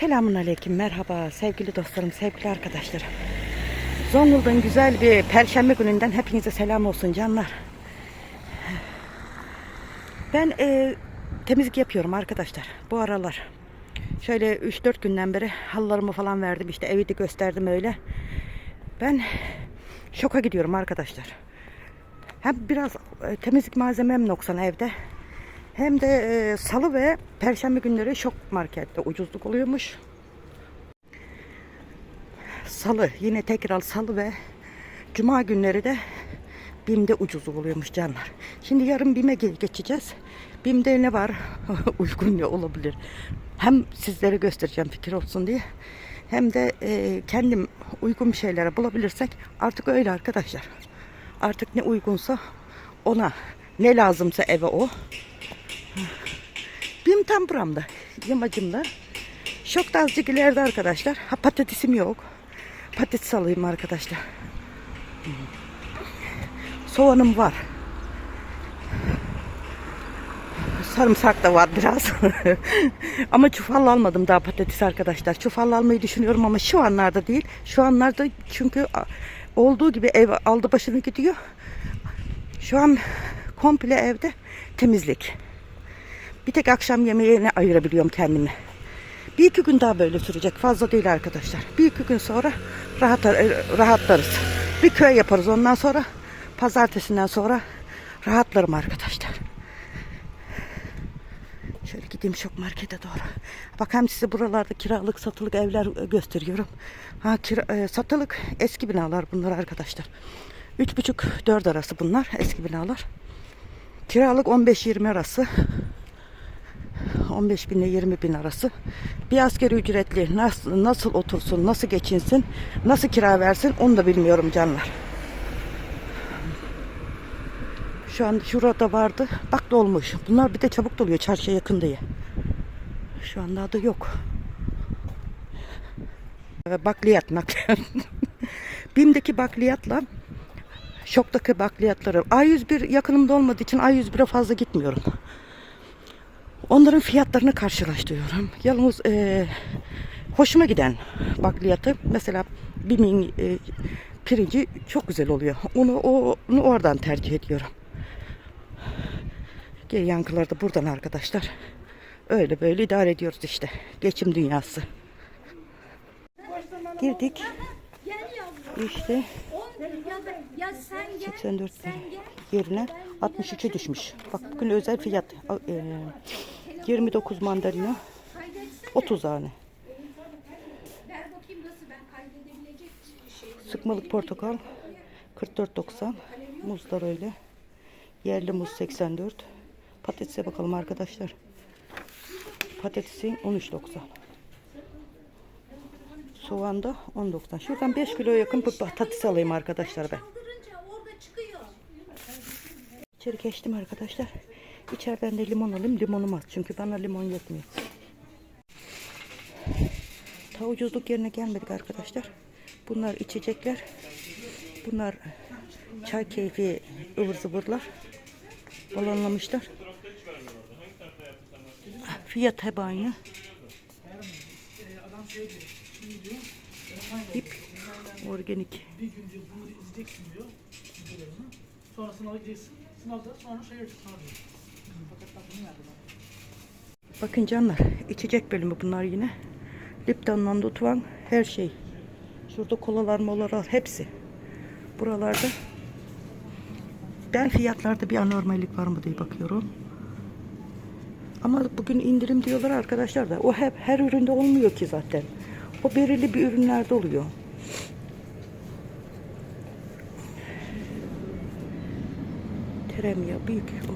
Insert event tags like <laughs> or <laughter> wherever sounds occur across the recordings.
Selamun Aleyküm, merhaba sevgili dostlarım, sevgili arkadaşlarım. Zonguldak'ın güzel bir perşembe gününden hepinize selam olsun canlar. Ben e, temizlik yapıyorum arkadaşlar bu aralar. Şöyle 3-4 günden beri halılarımı falan verdim işte evi de gösterdim öyle. Ben şoka gidiyorum arkadaşlar. Hem biraz e, temizlik malzemem noksan evde. Hem de e, salı ve perşembe günleri şok markette ucuzluk oluyormuş. Salı yine tekrar salı ve cuma günleri de BİM'de ucuzluk oluyormuş canlar. Şimdi yarın BİM'e ge- geçeceğiz. BİM'de ne var <laughs> uygun ne olabilir. Hem sizlere göstereceğim fikir olsun diye. Hem de e, kendim uygun bir şeylere bulabilirsek artık öyle arkadaşlar. Artık ne uygunsa ona ne lazımsa eve o. Bim tam buramda. Yamacımda. Şok da ileride arkadaşlar. Ha patatesim yok. Patates alayım arkadaşlar. Soğanım var. Sarımsak da var biraz. <laughs> ama çufal almadım daha patates arkadaşlar. Çufal almayı düşünüyorum ama şu anlarda değil. Şu anlarda çünkü olduğu gibi ev aldı başını gidiyor. Şu an komple evde temizlik. Bir tek akşam yemeğine ayırabiliyorum kendimi. Bir iki gün daha böyle sürecek. Fazla değil arkadaşlar. Bir iki gün sonra rahat, rahatlarız. Bir köy yaparız. Ondan sonra pazartesinden sonra rahatlarım arkadaşlar. Şöyle gideyim şok markete doğru. Bak hem size buralarda kiralık satılık evler gösteriyorum. Ha kira, e, satılık eski binalar bunlar arkadaşlar. 3,5-4 arası bunlar eski binalar. Kiralık 15-20 arası. 15 bin ile 20 bin arası. Bir askeri ücretli nasıl, nasıl otursun, nasıl geçinsin, nasıl kira versin onu da bilmiyorum canlar. Şu an şurada vardı. Bak dolmuş. Bunlar bir de çabuk doluyor çarşıya yakın diye. Şu anda adı yok. Ee, Bakliyat nakliyat. <laughs> BİM'deki bakliyatla şoktaki bakliyatları A101 yakınımda olmadığı için A101'e fazla gitmiyorum. Onların fiyatlarını karşılaştırıyorum. Yalnız e, hoşuma giden bakliyatı mesela BİM'in e, pirinci çok güzel oluyor. Onu, onu oradan tercih ediyorum. Geri yankıları da buradan arkadaşlar. Öyle böyle idare ediyoruz işte. Geçim dünyası. Girdik. İşte ya da ya sen gel. 84 Sen gel. yerine 63'e düşmüş. Bak bugün özel fiyat. E, 29 mandalina, Kaydetsene. 30 tane. Sıkmalık portakal 44.90. Muzlar öyle. Yerli muz 84. Patatese bakalım arkadaşlar. Patatesin 13.90. Soğan da 10.90. Şuradan 5 kilo yakın patates alayım arkadaşlar ben. İçeri geçtim arkadaşlar. İçeriden de limon alayım. Limonum az. Çünkü bana limon yetmiyor. Ta ucuzluk yerine gelmedik arkadaşlar. Bunlar içecekler. Bunlar çay keyfi ıvır zıvırlar. Balonlamışlar. Fiyat hep aynı. İp organik. bir gün diyor bunu izleyeceksin diyor. Sonra sınava gireceksin. Sınavda sonra şey yapacaksın abi. Fakat bak bunu verdi bana. Bakın canlar içecek bölümü bunlar yine. Lipton'dan Lutvan her şey. Şurada kolalar molalar hepsi. Buralarda ben fiyatlarda bir anormallik var mı diye bakıyorum. Ama bugün indirim diyorlar arkadaşlar da. O hep her üründe olmuyor ki zaten. O belirli bir ürünlerde oluyor. Teremya büyük. O.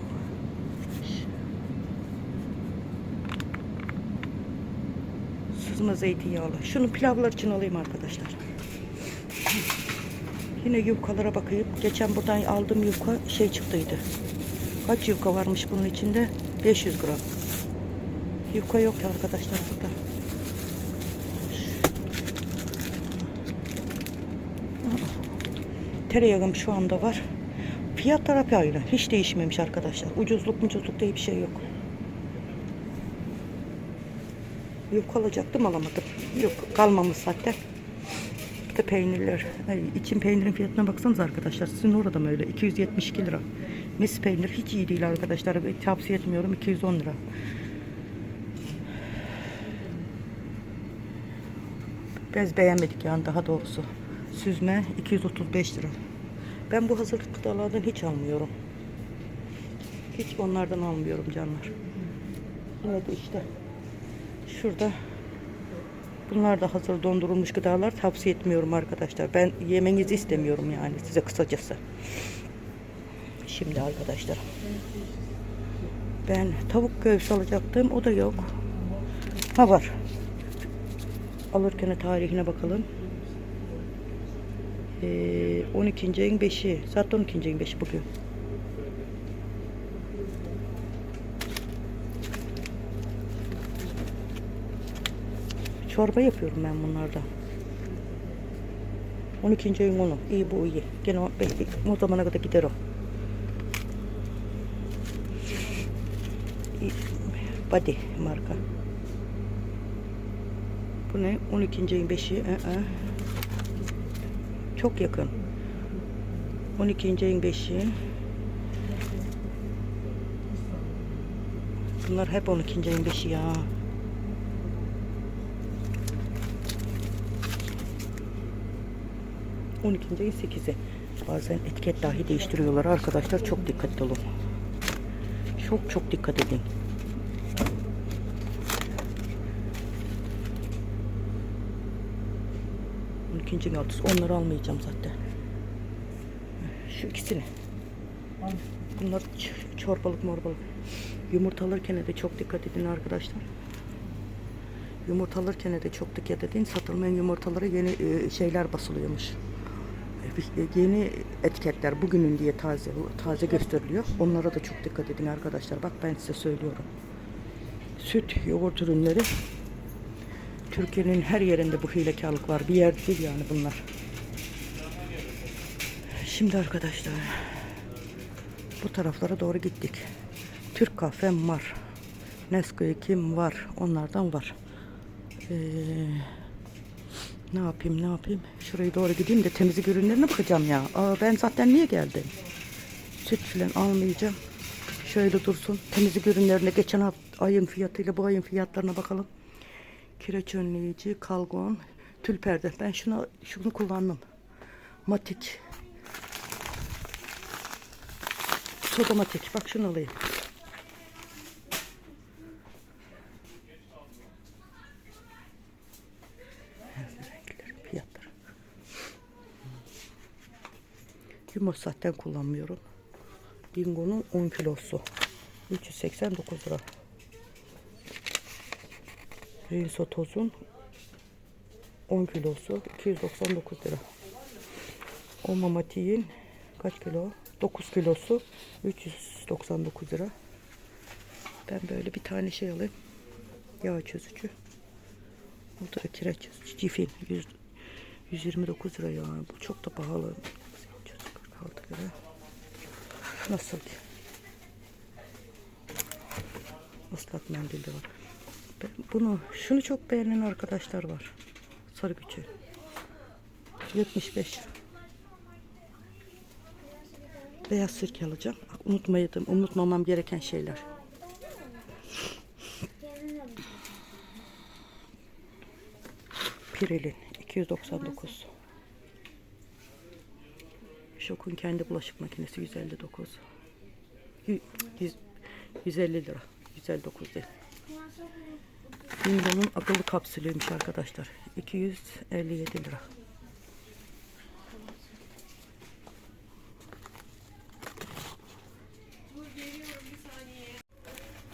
Sızma zeytinyağlı. Şunu pilavlar için alayım arkadaşlar. Yine yufkalara bakayım. Geçen buradan aldığım yufka şey çıktıydı. Kaç yufka varmış bunun içinde? 500 gram. Yufka yok ya arkadaşlar burada. Tereyağım şu anda var. Fiyatlar hep aynı. Hiç değişmemiş arkadaşlar. Ucuzluk mucuzluk diye bir şey yok. Yok alacaktım alamadım. Yok kalmamış zaten. De peynirler. Ay, peynirin fiyatına baksanız arkadaşlar. Sizin orada mı öyle? 272 lira. Mis peynir hiç iyi değil arkadaşlar. Ben Tavsiye etmiyorum. 210 lira. Biz beğenmedik yani daha doğrusu. Süzme 235 lira. Ben bu hazır gıdalardan hiç almıyorum. Hiç onlardan almıyorum canlar. De işte şurada bunlar da hazır dondurulmuş gıdalar tavsiye etmiyorum arkadaşlar. Ben yemenizi istemiyorum yani size kısacası. Şimdi arkadaşlar ben tavuk göğsü alacaktım. O da yok. Ha var. Alırken tarihine bakalım. Ee, 12. ayın 5'i. Saat 12. ayın 5'i bugün. Çorba yapıyorum ben bunlardan. 12. ayın 10'u. İyi bu iyi. Gene o, o zamana kadar gider o. Body marka. Bu ne? 12. ayın 5'i. Ee, ee. Çok yakın. 12. ayın 5'i. Bunlar hep 12. ayın 5'i ya. On ikinci ayın 8'i. Bazen etiket dahi değiştiriyorlar arkadaşlar. Çok dikkatli olun. Çok çok dikkat edin. On ikinci ayın altısı. Onları almayacağım zaten. Şu ikisini. Bunlar çorbalık morbalık. Yumurta alırken de çok dikkat edin arkadaşlar. Yumurta alırken de çok dikkat edin. Satılmayan yumurtalara yeni e, şeyler basılıyormuş. E, bir- Yeni etiketler bugünün diye taze taze gösteriliyor. Onlara da çok dikkat edin arkadaşlar. Bak ben size söylüyorum. Süt, yoğurt ürünleri Türkiye'nin her yerinde bu hilekarlık var. Bir yer değil yani bunlar. Şimdi arkadaşlar bu taraflara doğru gittik. Türk kahvem var. Nesquik'im var. Onlardan var. Ee, ne yapayım ne yapayım? Şuraya doğru gideyim de temizlik ürünlerine bakacağım ya. Aa, ben zaten niye geldim? Süt filan almayacağım. Şöyle dursun. Temizlik ürünlerine geçen ayın fiyatıyla bu ayın fiyatlarına bakalım. Kireç önleyici, kalgon, tül perde. Ben şunu şunu kullandım. Matik. Sodamatik. Bak şunu alayım. Fiyatları. Zaten kullanmıyorum. Bingo'nun 10 kilosu. 389 lira. Rinso tozun 10 kilosu 299 lira. O mamatiğin kaç kilo? 9 kilosu 399 lira. Ben böyle bir tane şey alayım. Yağ çözücü. Bu da kireç çözücü. Cifin 100, 129 lira ya. Bu çok da pahalı. 46 lira. Nasıl? Islak mendil de var. Bunu, şunu çok beğenen arkadaşlar var. Sarı gücü. 75 lira. Beyaz sirke alacağım. Bak, unutmaydım, unutmamam gereken şeyler. Pirilin 299. Şokun kendi bulaşık makinesi 159. Yü- yüz- 150 lira. 159 değil. Bingo'nun akıllı kapsülüymüş arkadaşlar. 257 lira.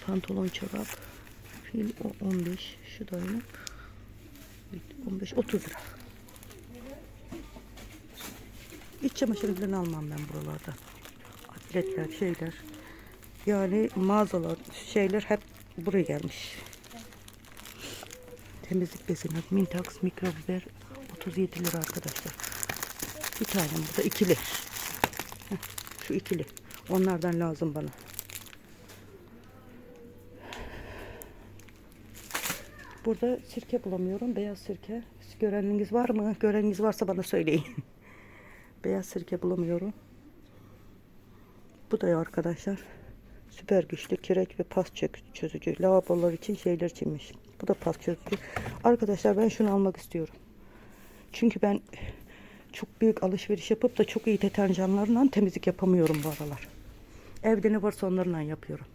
Pantolon çorap. Fil o 15. Şu da aynı. 15 30 lira. İç çamaşırı falan almam ben buralarda. Atletler, şeyler. Yani mağazalar, şeyler hep buraya gelmiş. Temizlik bezini, Mintax mikrobiber 37 lira arkadaşlar. Bir tane bu da ikili. Şu ikili. Onlardan lazım bana. Burada sirke bulamıyorum. Beyaz sirke. Göreniniz var mı? Göreniniz varsa bana söyleyin. <laughs> Beyaz sirke bulamıyorum. Bu da ya arkadaşlar. Süper güçlü kireç ve pas çö- çözücü. Lavabolar için şeyler içinmiş. Bu da pas çözücü. Arkadaşlar ben şunu almak istiyorum. Çünkü ben çok büyük alışveriş yapıp da çok iyi deterjanlarla temizlik yapamıyorum bu aralar. Evde ne varsa onlarla yapıyorum.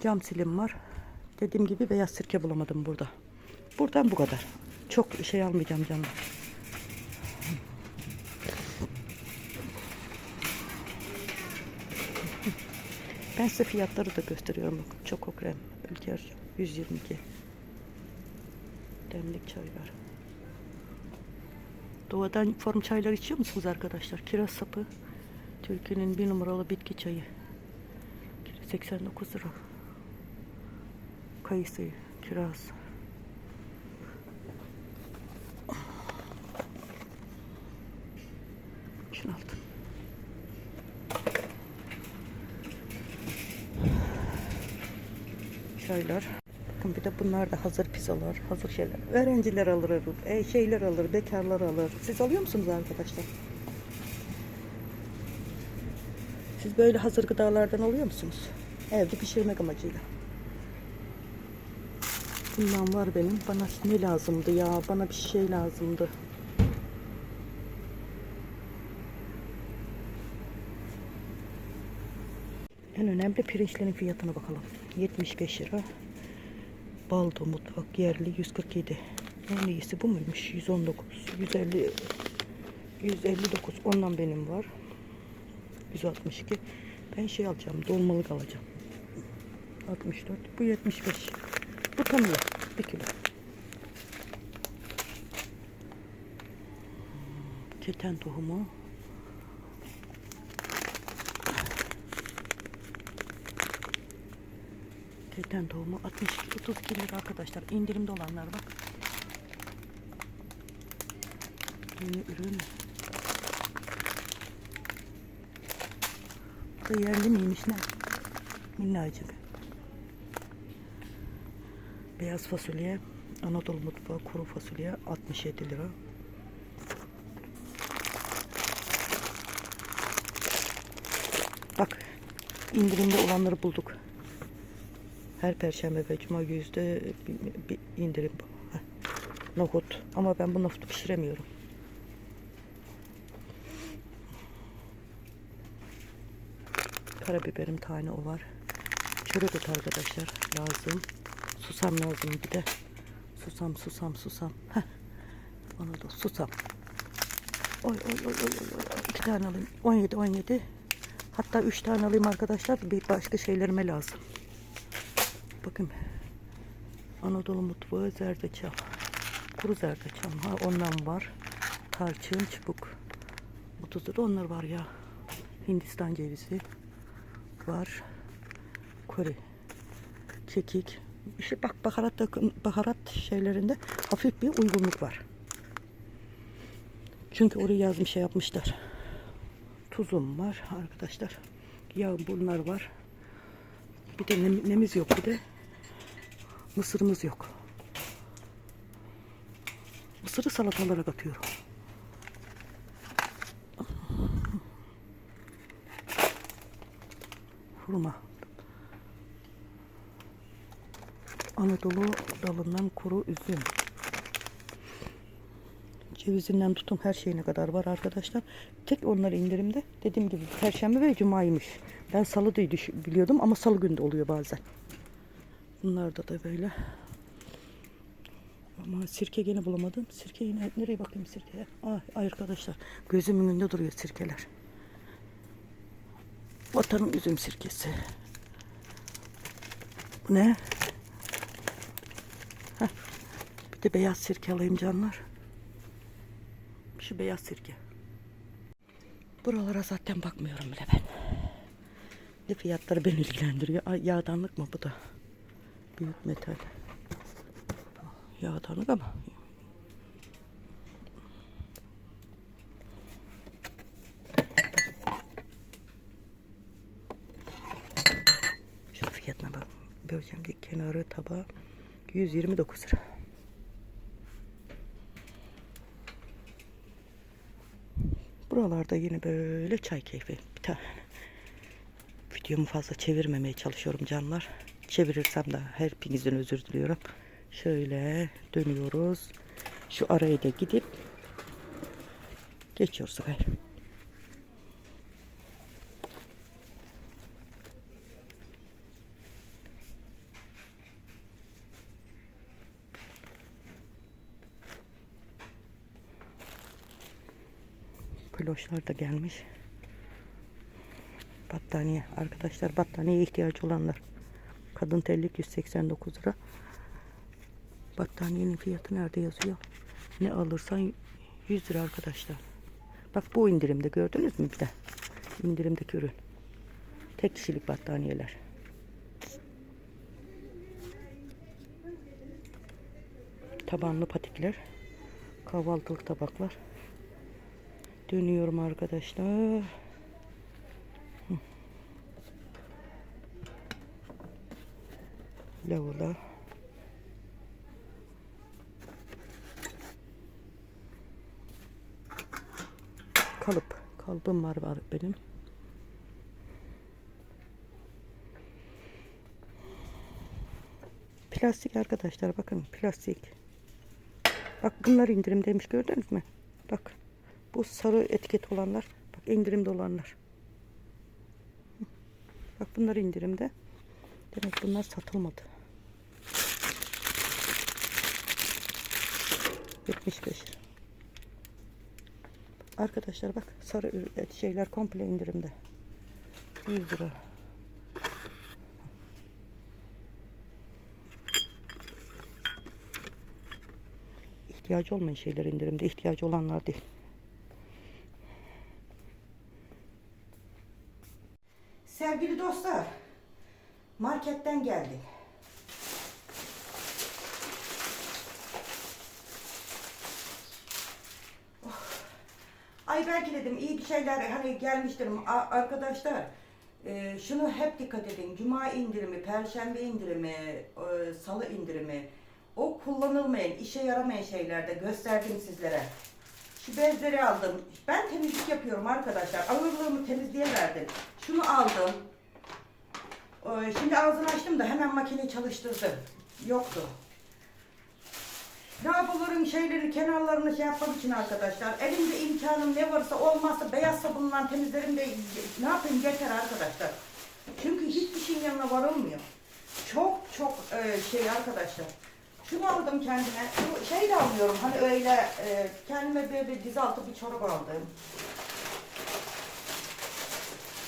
Cam silim var. Dediğim gibi beyaz sirke bulamadım burada. Buradan bu kadar. Çok şey almayacağım canım. Ben size fiyatları da gösteriyorum. Bakın Çoko krem. Ülker 122. Demlik çaylar. Doğadan form çaylar içiyor musunuz arkadaşlar? Kiraz sapı. Türkiye'nin bir numaralı bitki çayı. 89 lira. Kayısı, kiraz. Şunu aldım. Çaylar. Bakın bir de bunlar da hazır pizzalar, hazır şeyler. Öğrenciler alır, e, şeyler alır, bekarlar alır. Siz alıyor musunuz arkadaşlar? Siz böyle hazır gıdalardan alıyor musunuz? Evde pişirmek amacıyla. Bundan var benim. Bana ne lazımdı ya? Bana bir şey lazımdı. En önemli pirinçlerin fiyatına bakalım. 75 lira. Baldo mutfak yerli 147. En iyisi bu muymuş? 119. 150 159. Ondan benim var. 162. Ben şey alacağım. Dolmalık alacağım. 64. Bu 75. Bu tam iyi. 1 kilo. Keten tohumu. Keten tohumu 62 32 lira arkadaşlar. İndirimde olanlar bak. Yeni ürün. Bu da yerli miymiş ne? Minnacık. Beyaz fasulye. Anadolu mutfağı kuru fasulye 67 lira. Bak indirimde olanları bulduk. Her perşembe ve cuma yüzde bir, bir indirim. Heh. Nohut. Ama ben bu nohutu pişiremiyorum. Karabiberim tane o var. Çörek arkadaşlar lazım. Susam lazım bir de. Susam susam susam. Heh. Onu da susam. Oy oy oy oy. oy. İki tane alayım. 17 17. Hatta üç tane alayım arkadaşlar. Bir başka şeylerime lazım. Bakın. Anadolu mutfağı zerdeçal. Kuru zerdeçal. Ha ondan var. Tarçın, çubuk. 30 lira onlar var ya. Hindistan cevizi var. Kore. Kekik. İşte bak baharat baharat şeylerinde hafif bir uygunluk var. Çünkü oraya yazmış şey yapmışlar. Tuzum var arkadaşlar. Yağ bunlar var. Bir de nem- nemiz yok bir de. Mısırımız yok. Mısırı salatalara katıyorum. Hurma. Anadolu dalından kuru üzüm. Cevizinden tutun her şeyine kadar var arkadaşlar. Tek onlar indirimde. Dediğim gibi perşembe ve cumaymış. Ben salı diye biliyordum ama salı günü de oluyor bazen. Bunlarda da böyle. Ama sirke gene bulamadım. Sirke yine nereye bakayım sirkeye? Ah arkadaşlar gözümün önünde duruyor sirkeler. Vatanın üzüm sirkesi. Bu ne? Heh. Bir de beyaz sirke alayım canlar. Şu beyaz sirke. Buralara zaten bakmıyorum bile ben. Ne fiyatları beni ilgilendiriyor. Ay, yağdanlık mı bu da? Büyük metal. Yağdanlık ama. Şu fiyatına bak. Böleceğim diye kenarı tabağı 129 lira. Buralarda yine böyle çay keyfi. Bir tane. Videomu fazla çevirmemeye çalışıyorum canlar. Çevirirsem de hepinizden özür diliyorum. Şöyle dönüyoruz. Şu araya da gidip geçiyoruz gayrı. Kloşlar da gelmiş. Battaniye. Arkadaşlar battaniyeye ihtiyacı olanlar. Kadın terlik 189 lira. Battaniyenin fiyatı nerede yazıyor? Ne alırsan 100 lira arkadaşlar. Bak bu indirimde gördünüz mü bir de? İndirimdeki ürün. Tek kişilik battaniyeler. Tabanlı patikler. Kahvaltılık tabaklar. Dönüyorum arkadaşlar. Lavula. Kalıp. Kalıbım var var benim. Plastik arkadaşlar bakın plastik. Bak bunlar indirim demiş gördünüz mü? Bak. Bu sarı etiket olanlar. Bak indirimde olanlar. Bak bunlar indirimde. Demek bunlar satılmadı. 75. Arkadaşlar bak sarı ürün- şeyler komple indirimde. 100 lira. İhtiyacı olmayan şeyler indirimde, ihtiyacı olanlar değil. Sevgili dostlar, marketten geldik. Belki dedim iyi bir şeyler hani gelmiştir arkadaşlar. e, şunu hep dikkat edin. Cuma indirimi, perşembe indirimi, e, salı indirimi. O kullanılmayan, işe yaramayan şeylerde gösterdim sizlere. Şu bezleri aldım. Ben temizlik yapıyorum arkadaşlar. Ağırlığımı temizliğe verdim. Şunu aldım. Ee, Şimdi ağzını açtım da hemen makineyi çalıştırdım. Yoktu. Lavaboların şeyleri, kenarlarını şey yapmak için arkadaşlar. Elimde imkanım ne varsa olmazsa beyaz sabunla temizlerim de ne yapayım yeter arkadaşlar. Çünkü hiçbir şeyin yanına varılmıyor. Çok çok e, şey arkadaşlar. Şunu aldım kendime. Bu şey de alıyorum hani öyle e, kendime böyle diz altı bir çorap aldım.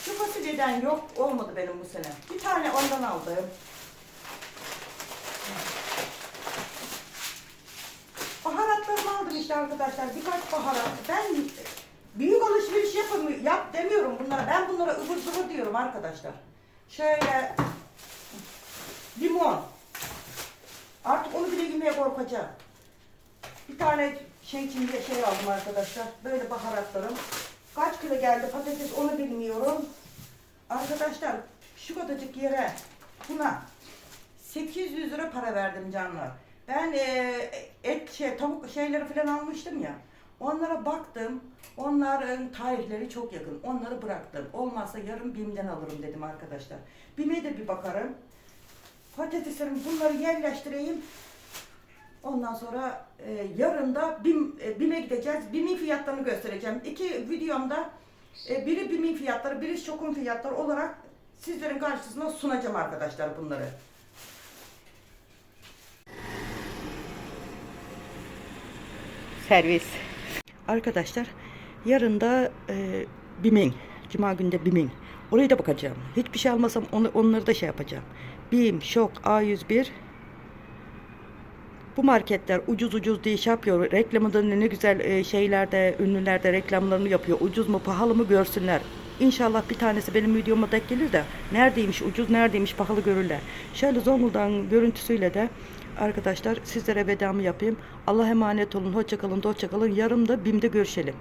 Şu fasulyeden yok olmadı benim bu sene. Bir tane ondan aldım. Baharatlarımı aldım işte arkadaşlar. Birkaç baharat. Ben büyük alışveriş yapın, yap demiyorum bunlara. Ben bunlara ıvır zıvır diyorum arkadaşlar. Şöyle limon. Artık onu bile yemeye korkacağım. Bir tane şey için bir şey aldım arkadaşlar. Böyle baharatlarım. Kaç kilo geldi patates onu bilmiyorum. Arkadaşlar şu kadarcık yere buna 800 lira para verdim canlar. Ben e, et şey tavuk şeyleri falan almıştım ya. Onlara baktım. Onların tarihleri çok yakın. Onları bıraktım. Olmazsa yarın BİM'den alırım dedim arkadaşlar. BİM'e de bir bakarım. Patateslerimi bunları yerleştireyim. Ondan sonra e, yarın da BİM, e, BİM'e gideceğiz. BİM'in fiyatlarını göstereceğim. İki videomda e, biri BİM'in fiyatları, biri şokun fiyatları olarak sizlerin karşısına sunacağım arkadaşlar bunları. Servis. Arkadaşlar yarın da e, BİM'in, Cuma günde BİM'in. Oraya da bakacağım. Hiçbir şey almasam onu, onları da şey yapacağım. BİM, Şok, A101, bu marketler ucuz ucuz diye şey yapıyor. Reklamı da ne güzel e, şeylerde, ünlülerde reklamlarını yapıyor. Ucuz mu pahalı mı görsünler. İnşallah bir tanesi benim videoma denk gelir de neredeymiş ucuz neredeymiş pahalı görürler. Şöyle Zonguldak'ın görüntüsüyle de arkadaşlar sizlere vedamı yapayım. Allah emanet olun. Hoşça kalın, hoşça kalın. Yarın da BİM'de görüşelim.